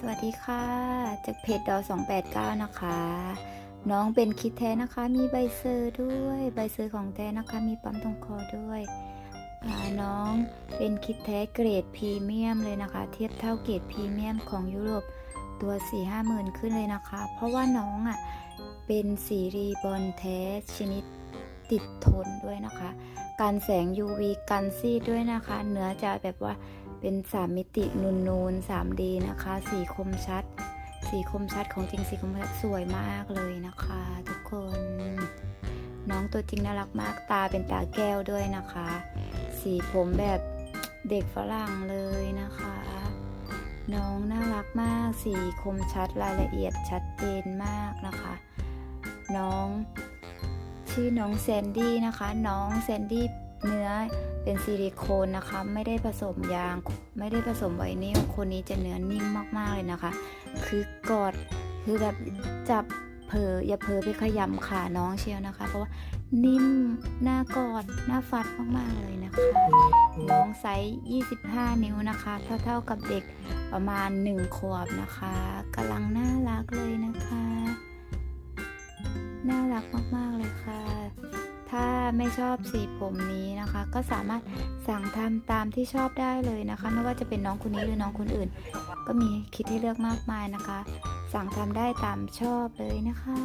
สวัสดีค่ะ จากเพจดอ289 นะคะ น้องเป็นคิดแท้นะคะ มีใบเซอร์ด้วย ใบเซอร์ของแท้นะคะ มีปั๊มตรงคอด้วยน้องเป็นคิดแท้เกรดพรีเมียมเลยนะคะ เทียบเท่าเกรดพรีเมียมของยุโรปตัว 4 5หมื่นขึ้นเลยนะคะ เพราะว่าน้องอะเป็นสีรีบอลแท้ชนิดติดทนด้วยนะคะ กันแสง UV กันซีดด้วยนะคะ เนื้อจะแบบว่าเป็น 3 มิตินูนนูน 3D นะคะ สีคมชัด สีคมชัดของจริงสีคมชัดสวยมากเลยนะคะ ทุกคน น้องตัวจริงน่ารักมากตาเป็นตาแก้วด้วยนะคะ สีผมแบบเด็กฝรั่งเลยนะคะ น้องน่ารักมากสีคมชัดรายละเอียดชัดเจนมากนะคะ น้อง ชื่อน้องแซนดี้นะคะ น้องแซนดี้เนื้อเป็นซิลิโคนนะคะ ไม่ได้ผสมยาง ไม่ได้ผสมไวนิลคนนี้จะเนื้อนิ่มมากๆเลยนะคะ คือกอดคือแบบจับเผลออย่าเผลอไปขยำขาน้องเชียวนะคะ เพราะว่านิ่มหน้ากอดหน้าฟัดมากๆเลยนะคะ น้องไซส์25 นิ้วนะคะ เท่าๆกับเด็กประมาณ 1 ขวบนะคะกำลังน่ารักเลย น่ารักมากๆเลยค่ะ ถ้าไม่ชอบสีผมนี้นะคะ ก็สามารถสั่งทำตามที่ชอบได้เลยนะคะ ไม่ว่าจะเป็นน้องคนนี้หรือน้องคนอื่น ก็มีคิดให้เลือกมากมายนะคะ สั่งทำได้ตามชอบเลยนะคะ